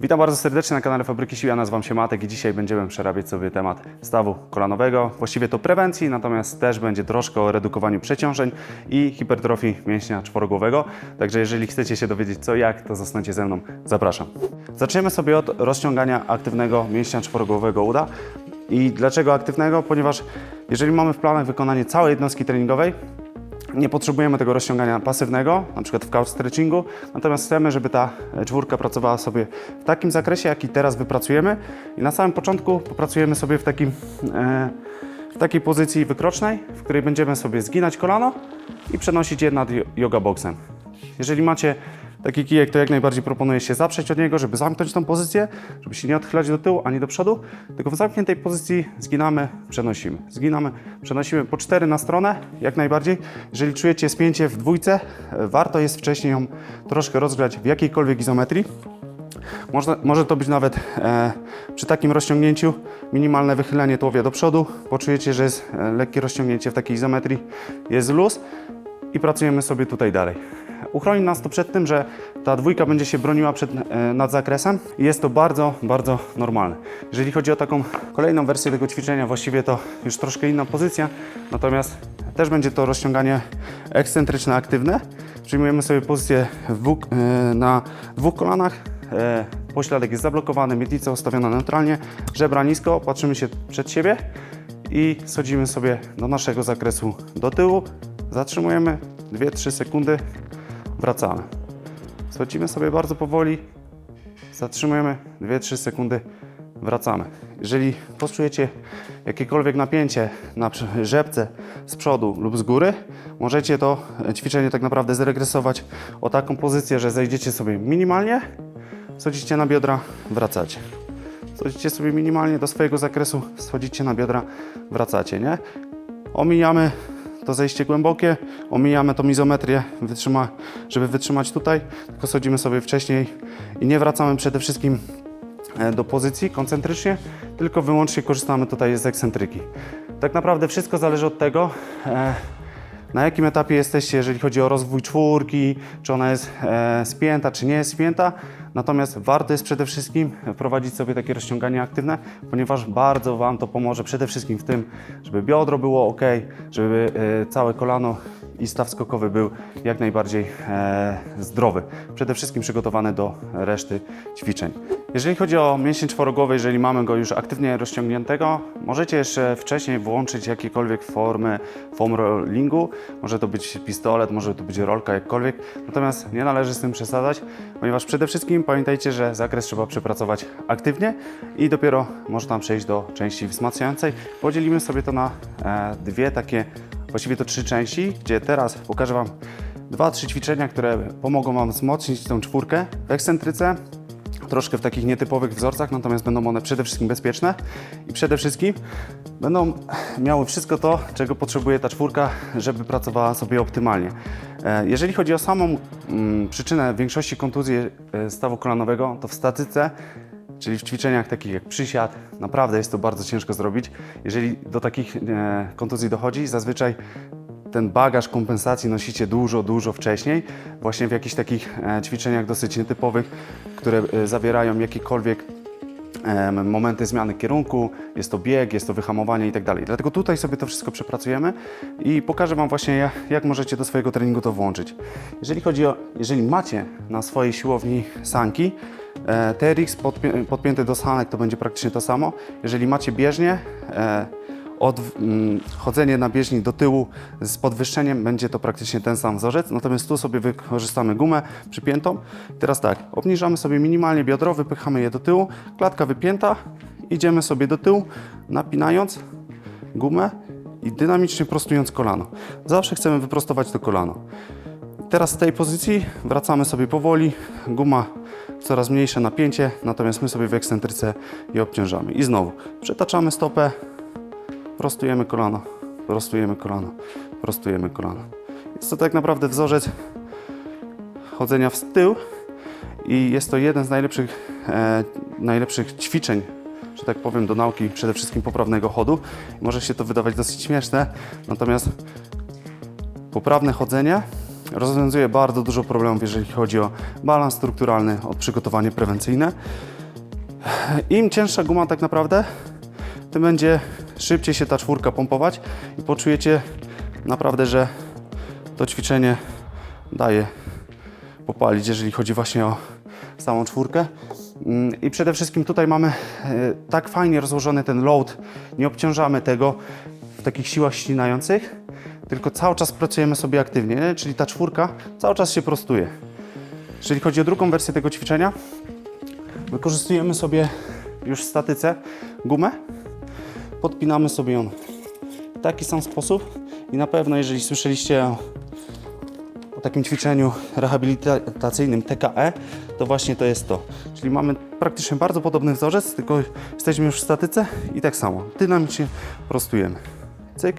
Witam bardzo serdecznie na kanale Fabryki Sił. Ja nazywam się Matek i dzisiaj będziemy przerabiać sobie temat stawu kolanowego. Właściwie to prewencji, natomiast też będzie troszkę o redukowaniu przeciążeń i hipertrofii mięśnia czworogłowego. Także jeżeli chcecie się dowiedzieć co jak, to zostańcie ze mną. Zapraszam. Zaczniemy sobie od rozciągania aktywnego mięśnia czworogłowego uda. I dlaczego aktywnego? Ponieważ jeżeli mamy w planach wykonanie całej jednostki treningowej, nie potrzebujemy tego rozciągania pasywnego, na przykład w couch stretchingu, natomiast chcemy, żeby ta czwórka pracowała sobie w takim zakresie, jaki teraz wypracujemy i na samym początku popracujemy sobie w, takim, e, w takiej pozycji wykrocznej, w której będziemy sobie zginać kolano i przenosić je nad yoga boxem. Jeżeli macie taki kijek, to jak najbardziej proponuję się zaprzeć od niego, żeby zamknąć tą pozycję, żeby się nie odchylać do tyłu ani do przodu, tylko w zamkniętej pozycji zginamy, przenosimy. Zginamy, przenosimy po cztery na stronę, jak najbardziej. Jeżeli czujecie spięcie w dwójce, warto jest wcześniej ją troszkę rozgrzać w jakiejkolwiek izometrii. Można, może to być nawet e, przy takim rozciągnięciu minimalne wychylenie tułowia do przodu. Poczujecie, że jest e, lekkie rozciągnięcie w takiej izometrii, jest luz i pracujemy sobie tutaj dalej. Uchroni nas to przed tym, że ta dwójka będzie się broniła przed, e, nad zakresem i jest to bardzo, bardzo normalne. Jeżeli chodzi o taką kolejną wersję tego ćwiczenia, właściwie to już troszkę inna pozycja, natomiast też będzie to rozciąganie ekscentryczne, aktywne. Przyjmujemy sobie pozycję e, na dwóch kolanach, e, pośladek jest zablokowany, miednica ustawiona neutralnie, żebra nisko, patrzymy się przed siebie i schodzimy sobie do naszego zakresu do tyłu, zatrzymujemy 2-3 sekundy, wracamy. Schodzimy sobie bardzo powoli, zatrzymujemy 2-3 sekundy, wracamy. Jeżeli poczujecie jakiekolwiek napięcie na rzepce z przodu lub z góry, możecie to ćwiczenie tak naprawdę zregresować o taką pozycję, że zejdziecie sobie minimalnie, schodzicie na biodra, wracacie. Schodzicie sobie minimalnie do swojego zakresu, schodzicie na biodra, wracacie, nie? Omijamy to zejście głębokie, omijamy tą izometrię, wytrzyma, żeby wytrzymać tutaj, tylko schodzimy sobie wcześniej i nie wracamy przede wszystkim e, do pozycji koncentrycznie, tylko wyłącznie korzystamy tutaj z ekscentryki. Tak naprawdę wszystko zależy od tego, e, na jakim etapie jesteście, jeżeli chodzi o rozwój czwórki, czy ona jest e, spięta, czy nie jest spięta. Natomiast warto jest przede wszystkim wprowadzić sobie takie rozciąganie aktywne, ponieważ bardzo Wam to pomoże przede wszystkim w tym, żeby biodro było ok, żeby e, całe kolano i staw skokowy był jak najbardziej e, zdrowy. Przede wszystkim przygotowany do reszty ćwiczeń. Jeżeli chodzi o mięsień czworogłowy, jeżeli mamy go już aktywnie rozciągniętego, możecie jeszcze wcześniej włączyć jakiekolwiek formy foam rollingu. Może to być pistolet, może to być rolka, jakkolwiek. Natomiast nie należy z tym przesadzać, ponieważ przede wszystkim pamiętajcie, że zakres trzeba przepracować aktywnie i dopiero można przejść do części wzmacniającej. Podzielimy sobie to na e, dwie takie, właściwie to trzy części, gdzie teraz pokażę Wam dwa, trzy ćwiczenia, które pomogą Wam wzmocnić tą czwórkę w ekscentryce, troszkę w takich nietypowych wzorcach, natomiast będą one przede wszystkim bezpieczne i przede wszystkim będą miały wszystko to, czego potrzebuje ta czwórka, żeby pracowała sobie optymalnie. E, Jeżeli chodzi o samą mm, przyczynę większości kontuzji e, stawu kolanowego, to w statyce Czyli w ćwiczeniach takich jak przysiad, naprawdę jest to bardzo ciężko zrobić. Jeżeli do takich e, kontuzji dochodzi, zazwyczaj ten bagaż kompensacji nosicie dużo, dużo wcześniej, właśnie w jakichś takich e, ćwiczeniach dosyć nietypowych, które e, zawierają jakiekolwiek momenty zmiany kierunku, jest to bieg, jest to wyhamowanie i tak dalej. Dlatego tutaj sobie to wszystko przepracujemy i pokażę Wam właśnie, jak, możecie do swojego treningu to włączyć. Jeżeli chodzi o, jeżeli macie na swojej siłowni sanki, e, TRX podpię, podpięty do sanek to będzie praktycznie to samo. Jeżeli macie bieżnie, od, mm, chodzenie na bieżni do tyłu z podwyższeniem będzie to praktycznie ten sam wzorzec, natomiast tu sobie wykorzystamy gumę przypiętą. Teraz tak, obniżamy sobie minimalnie biodro, wypychamy je do tyłu, klatka wypięta, idziemy sobie do tyłu, napinając gumę i dynamicznie prostując kolano. Zawsze chcemy wyprostować to kolano. Teraz z tej pozycji wracamy sobie powoli, guma coraz mniejsze napięcie, natomiast my sobie w ekscentryce je obciążamy. I znowu przetaczamy stopę, prostujemy kolano, prostujemy kolano, prostujemy kolano. Jest to tak naprawdę wzorzec chodzenia w tył i jest to jeden z najlepszych, e, najlepszych ćwiczeń, że tak powiem, do nauki przede wszystkim poprawnego chodu. Może się to wydawać dosyć śmieszne, natomiast poprawne chodzenie rozwiązuje bardzo dużo problemów, jeżeli chodzi o balans strukturalny, o przygotowanie prewencyjne. Im cięższa guma tak naprawdę, tym będzie szybciej się ta czwórka pompować i poczujecie naprawdę, że to ćwiczenie daje popalić, jeżeli chodzi właśnie o samą czwórkę. Mm, I przede wszystkim tutaj mamy e, tak fajnie rozłożony ten load, nie obciążamy tego w takich siłach ścinających, tylko cały czas pracujemy sobie aktywnie, nie? czyli ta czwórka cały czas się prostuje. Jeżeli chodzi o drugą wersję tego ćwiczenia, wykorzystujemy sobie już w statyce gumę, podpinamy sobie ją w taki sam sposób i na pewno jeżeli słyszeliście o, takim ćwiczeniu rehabilitacyjnym TKE, to właśnie to jest to. Czyli mamy praktycznie bardzo podobny wzorzec, tylko jesteśmy już w statyce i tak samo, dynamicznie prostujemy. Cyk,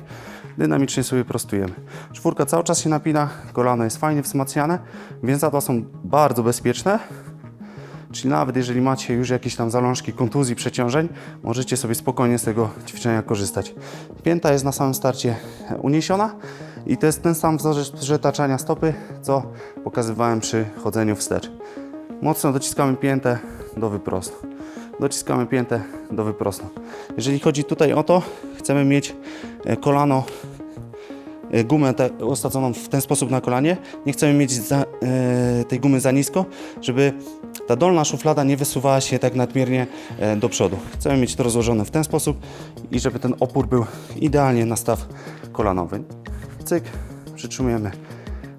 dynamicznie sobie prostujemy. Czwórka cały czas się napina, kolano jest fajnie wzmacniane, więzadła są bardzo bezpieczne, Czyli nawet jeżeli macie już jakieś tam zalążki kontuzji, przeciążeń, możecie sobie spokojnie z tego ćwiczenia korzystać. Pięta jest na samym starcie uniesiona i to jest ten sam wzorzec przetaczania stopy, co pokazywałem przy chodzeniu wstecz. Mocno dociskamy piętę do wyprostu. Dociskamy piętę do wyprostu. Jeżeli chodzi tutaj o to, chcemy mieć e, kolano e, gumę te, osadzoną w ten sposób na kolanie. Nie chcemy mieć za, e, tej gumy za nisko, żeby ta dolna szuflada nie wysuwała się tak nadmiernie e, do przodu. Chcemy mieć to rozłożone w ten sposób i żeby ten opór był idealnie na staw kolanowy. Cyk, przytrzymujemy,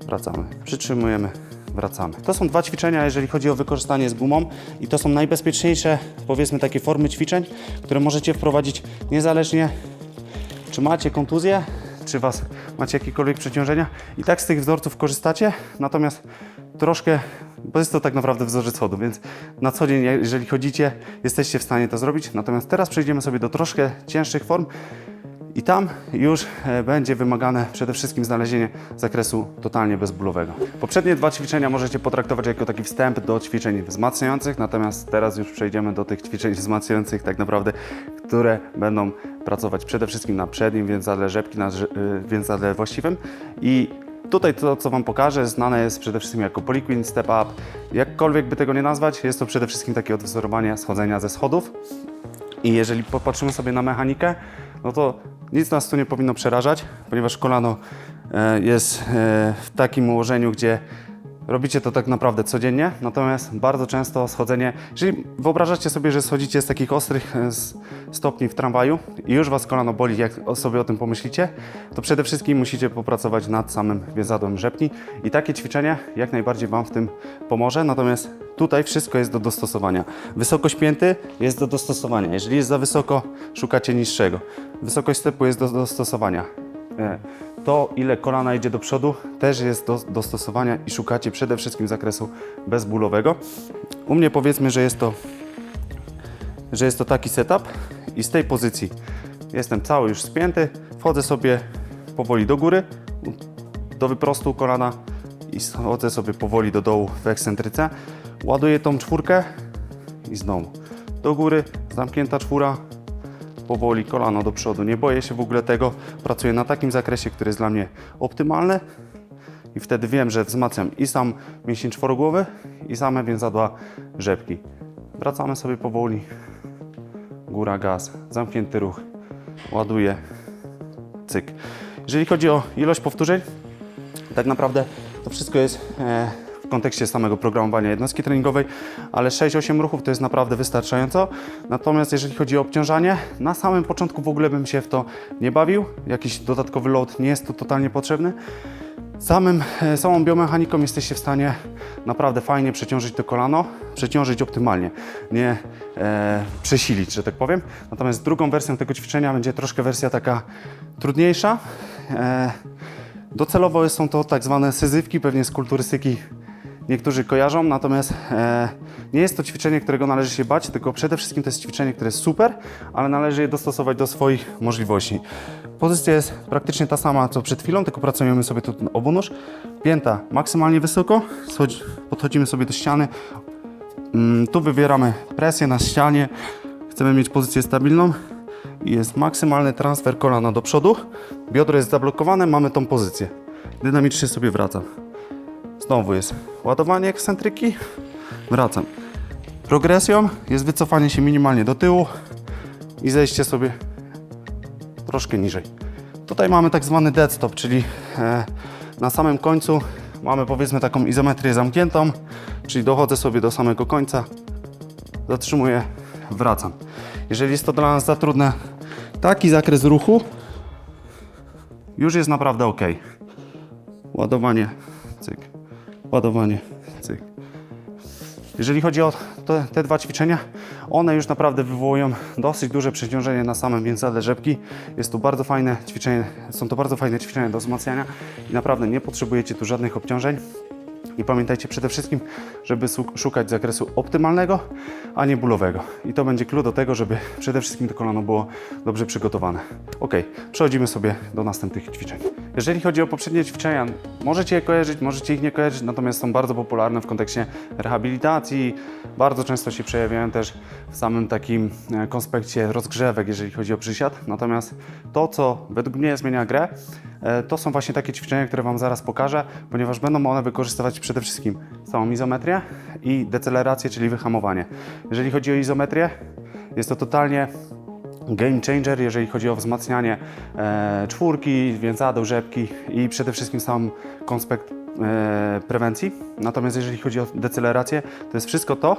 wracamy, przytrzymujemy, wracamy. To są dwa ćwiczenia, jeżeli chodzi o wykorzystanie z gumą i to są najbezpieczniejsze, powiedzmy, takie formy ćwiczeń, które możecie wprowadzić niezależnie czy macie kontuzję, czy was macie jakiekolwiek przeciążenia i tak z tych wzorców korzystacie, natomiast troszkę, bo jest to tak naprawdę wzorzec chodu, więc na co dzień, jeżeli chodzicie, jesteście w stanie to zrobić, natomiast teraz przejdziemy sobie do troszkę cięższych form i tam już e, będzie wymagane przede wszystkim znalezienie zakresu totalnie bezbólowego. Poprzednie dwa ćwiczenia możecie potraktować jako taki wstęp do ćwiczeń wzmacniających, natomiast teraz już przejdziemy do tych ćwiczeń wzmacniających tak naprawdę, które będą pracować przede wszystkim na przednim więzadle rzepki, na rze- y, więzadle właściwym i Tutaj to, co Wam pokażę, znane jest przede wszystkim jako Poliquin Step Up. Jakkolwiek by tego nie nazwać, jest to przede wszystkim takie odwzorowanie schodzenia ze schodów. I jeżeli popatrzymy sobie na mechanikę, no to nic nas tu nie powinno przerażać, ponieważ kolano e, jest e, w takim ułożeniu, gdzie robicie to tak naprawdę codziennie, natomiast bardzo często schodzenie, jeżeli wyobrażacie sobie, że schodzicie z takich ostrych e, stopni w tramwaju i już Was kolano boli, jak sobie o tym pomyślicie, to przede wszystkim musicie popracować nad samym więzadłem rzepki i takie ćwiczenie jak najbardziej Wam w tym pomoże, natomiast tutaj wszystko jest do dostosowania. Wysokość pięty jest do dostosowania. Jeżeli jest za wysoko, szukacie niższego. Wysokość stepu jest do dostosowania. To, ile kolana idzie do przodu, też jest do dostosowania i szukacie przede wszystkim zakresu bezbólowego. U mnie powiedzmy, że jest to, że jest to taki setup i z tej pozycji jestem cały już spięty, wchodzę sobie powoli do góry, do wyprostu kolana i schodzę sobie powoli do dołu w ekscentryce. Ładuję tą czwórkę i znowu do góry, zamknięta czwóra, powoli kolano do przodu. Nie boję się w ogóle tego. Pracuję na takim zakresie, który jest dla mnie optymalny i wtedy wiem, że wzmacniam i sam mięsień czworogłowy i same więzadła rzepki. Wracamy sobie powoli. Góra, gaz, zamknięty ruch. Ładuję. Cyk. Jeżeli chodzi o ilość powtórzeń, tak naprawdę to wszystko jest e, w kontekście samego programowania jednostki treningowej, ale 6-8 ruchów to jest naprawdę wystarczająco. Natomiast jeżeli chodzi o obciążanie, na samym początku w ogóle bym się w to nie bawił. Jakiś dodatkowy load nie jest tu totalnie potrzebny. Samym, e, samą biomechaniką jesteście w stanie naprawdę fajnie przeciążyć to kolano, przeciążyć optymalnie, nie e, przesilić, że tak powiem. Natomiast drugą wersją tego ćwiczenia będzie troszkę wersja taka trudniejsza. E, Docelowo są to tak zwane syzywki, pewnie z kulturystyki niektórzy kojarzą, natomiast e, nie jest to ćwiczenie, którego należy się bać, tylko przede wszystkim to jest ćwiczenie, które jest super, ale należy je dostosować do swoich możliwości. Pozycja jest praktycznie ta sama, co przed chwilą, tylko pracujemy sobie tu obunóż. Pięta maksymalnie wysoko, podchodzimy sobie do ściany, Mm, Tu wywieramy presję na ścianie. Chcemy mieć pozycję stabilną. Jest maksymalny transfer kolana do przodu. Biodro jest zablokowane, mamy tą pozycję. Dynamicznie sobie wracam. Znowu jest ładowanie ekscentryki. Wracam. Progresją jest wycofanie się minimalnie do tyłu i zejście sobie troszkę niżej. Tutaj mamy tak zwany dead stop, czyli e, na samym końcu mamy powiedzmy taką izometrię zamkniętą, czyli dochodzę sobie do samego końca, zatrzymuję, wracam. Jeżeli jest to dla nas za trudne, taki zakres ruchu już jest naprawdę ok. Ładowanie, cyk, ładowanie, cyk. Jeżeli chodzi o te, te dwa ćwiczenia, one już naprawdę wywołują dosyć duże przeciążenie na samym więzadle rzepki. Jest to bardzo fajne ćwiczenie, są to bardzo fajne ćwiczenia do wzmacniania i naprawdę nie potrzebujecie tu żadnych obciążeń. I pamiętajcie przede wszystkim, żeby szukać zakresu optymalnego, a nie bólowego. I to będzie klucz do tego, żeby przede wszystkim to kolano było dobrze przygotowane. Ok, przechodzimy sobie do następnych ćwiczeń. Jeżeli chodzi o poprzednie ćwiczenia, możecie je kojarzyć, możecie ich nie kojarzyć, natomiast są bardzo popularne w kontekście rehabilitacji. Bardzo często się przejawiają też w samym takim e, konspekcie rozgrzewek, jeżeli chodzi o przysiad. Natomiast to, co według mnie zmienia grę, to są właśnie takie ćwiczenia, które Wam zaraz pokażę, ponieważ będą one wykorzystywać przede wszystkim całą izometrię i decelerację, czyli wyhamowanie. Jeżeli chodzi o izometrię, jest to totalnie game changer, jeżeli chodzi o wzmacnianie e, czwórki, więzadeł, rzepki i przede wszystkim sam konspekt e, prewencji. Natomiast jeżeli chodzi o decelerację, to jest wszystko to,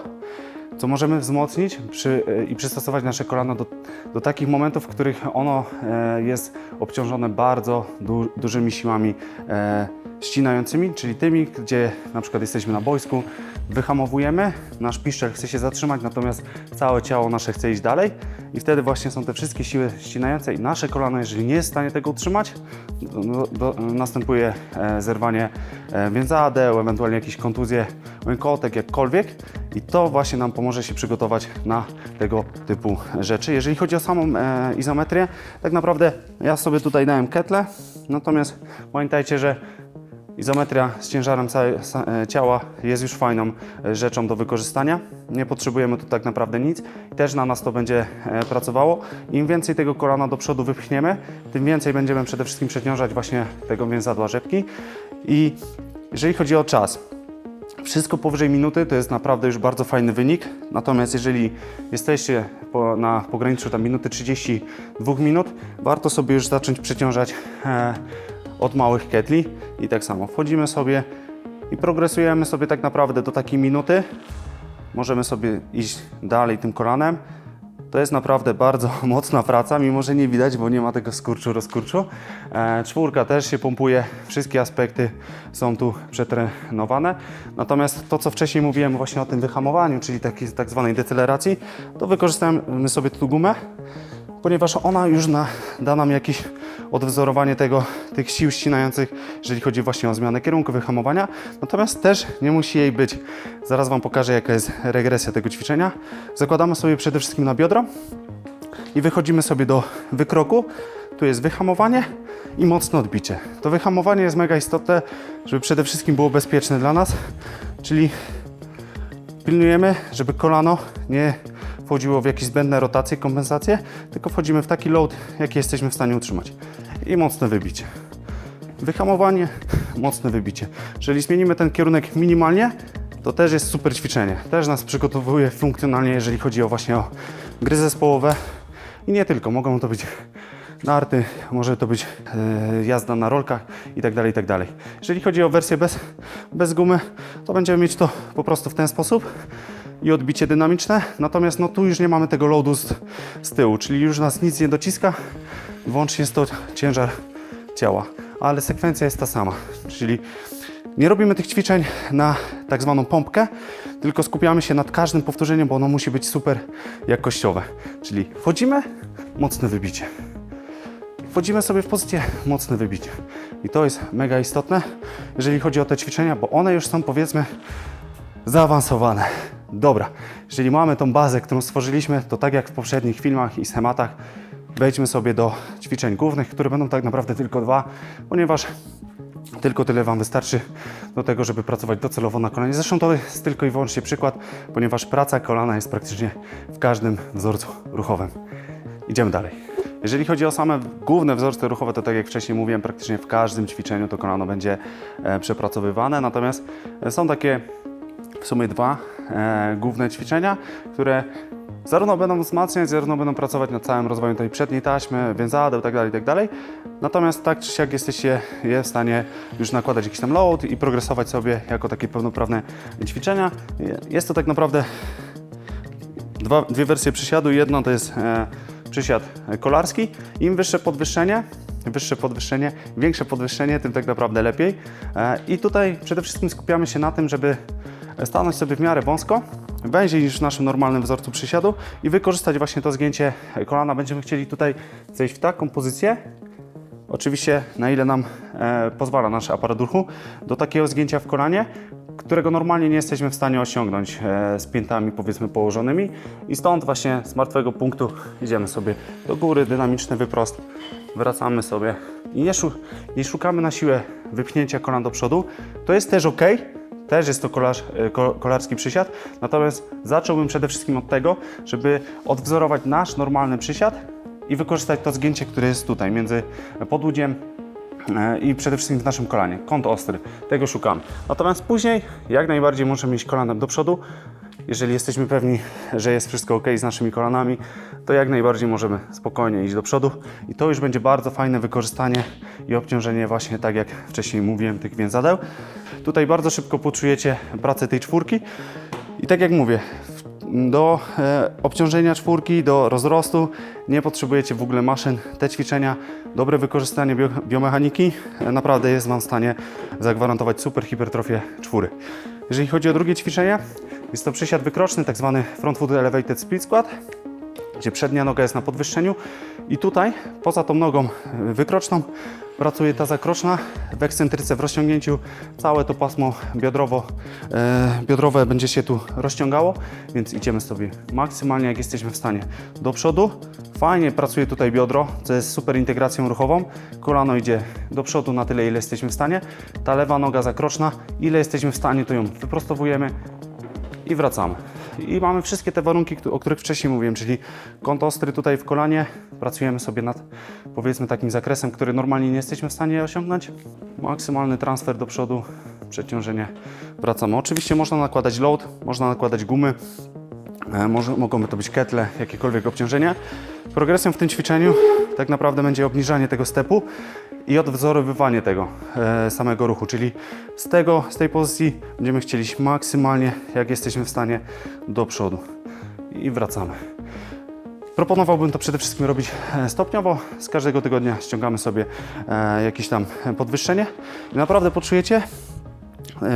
co możemy wzmocnić przy, e, i przystosować nasze kolano do, do takich momentów, w których ono e, jest obciążone bardzo du, dużymi siłami e, ścinającymi, czyli tymi, gdzie na przykład jesteśmy na boisku, wyhamowujemy, nasz piszczel chce się zatrzymać, natomiast całe ciało nasze chce iść dalej i wtedy właśnie są te wszystkie siły ścinające i nasze kolano, jeżeli nie jest w stanie tego utrzymać, do, do, następuje e, zerwanie e, więzadeł, ewentualnie jakieś kontuzje łękotek, jakkolwiek i to właśnie nam pomoże się przygotować na tego typu rzeczy. Jeżeli chodzi o samą e, izometrię, tak naprawdę ja sobie tutaj dałem ketle, natomiast pamiętajcie, że Izometria z ciężarem e, ciała jest już fajną e, rzeczą do wykorzystania. Nie potrzebujemy tu tak naprawdę nic też na nas to będzie e, pracowało. Im więcej tego kolana do przodu wypchniemy, tym więcej będziemy przede wszystkim przeciążać właśnie tego więzadła rzepki. I jeżeli chodzi o czas, wszystko powyżej minuty to jest naprawdę już bardzo fajny wynik. Natomiast jeżeli jesteście po, na pograniczu tam minuty 32 minut, warto sobie już zacząć przeciążać e, od małych ketli. I tak samo wchodzimy sobie i progresujemy sobie tak naprawdę do takiej minuty. Możemy sobie iść dalej tym kolanem. To jest naprawdę bardzo mocna praca, mimo że nie widać, bo nie ma tego skurczu, rozkurczu. E, czwórka też się pompuje, wszystkie aspekty są tu przetrenowane. Natomiast to, co wcześniej mówiłem właśnie o tym wyhamowaniu, czyli takiej tak zwanej deceleracji, to wykorzystamy sobie tu gumę, ponieważ ona już na, da nam jakieś odwzorowanie tego, tych sił ścinających, jeżeli chodzi właśnie o zmianę kierunku wyhamowania. Natomiast też nie musi jej być. Zaraz Wam pokażę, jaka jest regresja tego ćwiczenia. Zakładamy sobie przede wszystkim na biodro i wychodzimy sobie do wykroku. Tu jest wyhamowanie i mocne odbicie. To wyhamowanie jest mega istotne, żeby przede wszystkim było bezpieczne dla nas, czyli pilnujemy, żeby kolano nie wchodziło w jakieś zbędne rotacje, kompensacje, tylko wchodzimy w taki load, jaki jesteśmy w stanie utrzymać. I mocne wybicie. Wyhamowanie, mocne wybicie. Jeżeli zmienimy ten kierunek minimalnie, to też jest super ćwiczenie. Też nas przygotowuje funkcjonalnie, jeżeli chodzi o właśnie o gry zespołowe. I nie tylko, mogą to być narty, może to być e, jazda na rolkach i tak dalej, i tak. Jeżeli chodzi o wersję bez, bez gumy, to będziemy mieć to po prostu w ten sposób i odbicie dynamiczne, natomiast no tu już nie mamy tego loadu z, z tyłu, czyli już nas nic nie dociska, wyłącznie jest to ciężar ciała, ale sekwencja jest ta sama, czyli nie robimy tych ćwiczeń na tak zwaną pompkę, tylko skupiamy się nad każdym powtórzeniem, bo ono musi być super jakościowe, czyli wchodzimy, mocne wybicie. Wchodzimy sobie w pozycję mocne wybicie. I to jest mega istotne, jeżeli chodzi o te ćwiczenia, bo one już są powiedzmy zaawansowane. Dobra, jeżeli mamy tą bazę, którą stworzyliśmy, to tak jak w poprzednich filmach i schematach, wejdźmy sobie do ćwiczeń głównych, które będą tak naprawdę tylko dwa, ponieważ tylko tyle Wam wystarczy do tego, żeby pracować docelowo na kolanie. Zresztą to jest tylko i wyłącznie przykład, ponieważ praca kolana jest praktycznie w każdym wzorcu ruchowym. Idziemy dalej. Jeżeli chodzi o same główne wzorce ruchowe, to tak jak wcześniej mówiłem, praktycznie w każdym ćwiczeniu to kolano będzie e, przepracowywane, natomiast e, są takie w sumie dwa główne ćwiczenia, które zarówno będą wzmacniać, zarówno będą pracować nad całym rozwojem tej przedniej taśmy, więzadeł itd., itd. Natomiast tak czy siak jesteście je w stanie już nakładać jakiś tam load i progresować sobie jako takie pełnoprawne ćwiczenia. Jest to tak naprawdę dwa, dwie wersje przysiadu. Jedno to jest e, przysiad kolarski. Im wyższe podwyższenie, wyższe podwyższenie, większe podwyższenie, tym tak naprawdę lepiej. E, I tutaj przede wszystkim skupiamy się na tym, żeby stanąć sobie w miarę wąsko, węziej niż w naszym normalnym wzorcu przysiadu i wykorzystać właśnie to zgięcie kolana. Będziemy chcieli tutaj zejść w taką pozycję, Oczywiście, na ile nam e, pozwala nasz aparat ruchu, do takiego zgięcia w kolanie, którego normalnie nie jesteśmy w stanie osiągnąć e, z piętami powiedzmy położonymi i stąd właśnie z martwego punktu idziemy sobie do góry, dynamiczny wyprost, wracamy sobie i nie, szu nie szukamy na siłę wypchnięcia kolan do przodu. To jest też ok, też jest to kolarz, e, ko- kolarski przysiad, natomiast zacząłbym przede wszystkim od tego, żeby odwzorować nasz normalny przysiad i wykorzystać to zgięcie, które jest tutaj między podłudziem e, i przede wszystkim w naszym kolanie. Kąt ostry, tego szukamy. Natomiast później jak najbardziej możemy iść kolanem do przodu. Jeżeli jesteśmy pewni, że jest wszystko ok z naszymi kolanami, to jak najbardziej możemy spokojnie iść do przodu i to już będzie bardzo fajne wykorzystanie i obciążenie właśnie tak jak wcześniej mówiłem tych więzadeł. Tutaj bardzo szybko poczujecie pracę tej czwórki i tak jak mówię, do e, obciążenia czwórki, do rozrostu nie potrzebujecie w ogóle maszyn. Te ćwiczenia, dobre wykorzystanie bio, biomechaniki e, naprawdę jest Wam w stanie zagwarantować super hipertrofię czwóry. Jeżeli chodzi o drugie ćwiczenie, jest to przysiad wykroczny, tak zwany front foot elevated split squat gdzie przednia noga jest na podwyższeniu. I tutaj poza tą nogą e, wykroczną pracuje ta zakroczna w ekscentryce w rozciągnięciu. Całe to pasmo biodrowo, e, biodrowe będzie się tu rozciągało więc idziemy sobie maksymalnie jak jesteśmy w stanie do przodu. Fajnie pracuje tutaj biodro co jest super integracją ruchową. Kolano idzie do przodu na tyle ile jesteśmy w stanie. Ta lewa noga zakroczna ile jesteśmy w stanie to ją wyprostowujemy i wracamy. I mamy wszystkie te warunki, o których wcześniej mówiłem, czyli kąt ostry tutaj w kolanie. Pracujemy sobie nad powiedzmy takim zakresem, który normalnie nie jesteśmy w stanie osiągnąć. Maksymalny transfer do przodu, przeciążenie, wracamy. Oczywiście można nakładać load, można nakładać gumy, Może, mogą to być ketle, jakiekolwiek obciążenia. Progresją w tym ćwiczeniu tak naprawdę będzie obniżanie tego stepu i odwzorowywanie tego e, samego ruchu, czyli z, tego, z tej pozycji będziemy chcieli maksymalnie, jak jesteśmy w stanie, do przodu i wracamy. Proponowałbym to przede wszystkim robić e, stopniowo. Z każdego tygodnia ściągamy sobie e, jakieś tam podwyższenie i naprawdę poczujecie, e,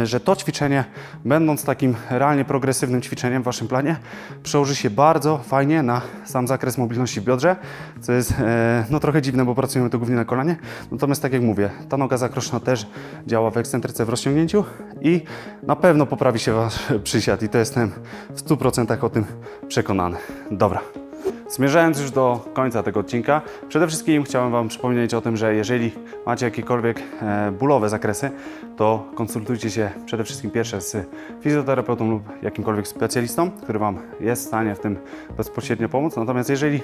że to ćwiczenie, będąc takim realnie progresywnym ćwiczeniem w Waszym planie, przełoży się bardzo fajnie na sam zakres mobilności w biodrze, co jest e, no, trochę dziwne, bo pracujemy tu głównie na kolanie. Natomiast tak jak mówię, ta noga zakroczna też działa w ekscentryce w rozciągnięciu i na pewno poprawi się Wasz przysiad i to jestem w 100% o tym przekonany. Dobra. Zmierzając już do końca tego odcinka, przede wszystkim chciałem Wam przypomnieć o tym, że jeżeli macie jakiekolwiek e, bólowe zakresy, to konsultujcie się przede wszystkim pierwsze z fizjoterapeutą lub jakimkolwiek specjalistą, który Wam jest w stanie w tym bezpośrednio pomóc. Natomiast jeżeli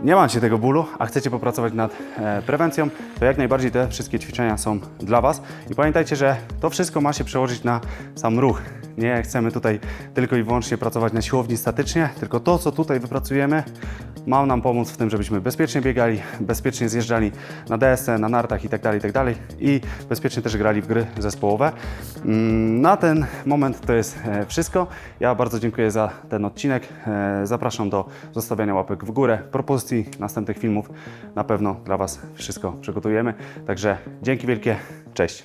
nie macie tego bólu, a chcecie popracować nad e, prewencją, to jak najbardziej te wszystkie ćwiczenia są dla Was. I pamiętajcie, że to wszystko ma się przełożyć na sam ruch. Nie chcemy tutaj tylko i wyłącznie pracować na siłowni statycznie, tylko to, co tutaj wypracujemy, ma nam pomóc w tym, żebyśmy bezpiecznie biegali, bezpiecznie zjeżdżali na desce, na nartach itd., itd. i bezpiecznie też grali w gry zespołowe. Mm, Na ten moment to jest e, wszystko. Ja bardzo dziękuję za ten odcinek. E, Zapraszam do zostawiania łapek w górę, propozycji następnych filmów. Na pewno dla Was wszystko przygotujemy. Także dzięki wielkie, cześć.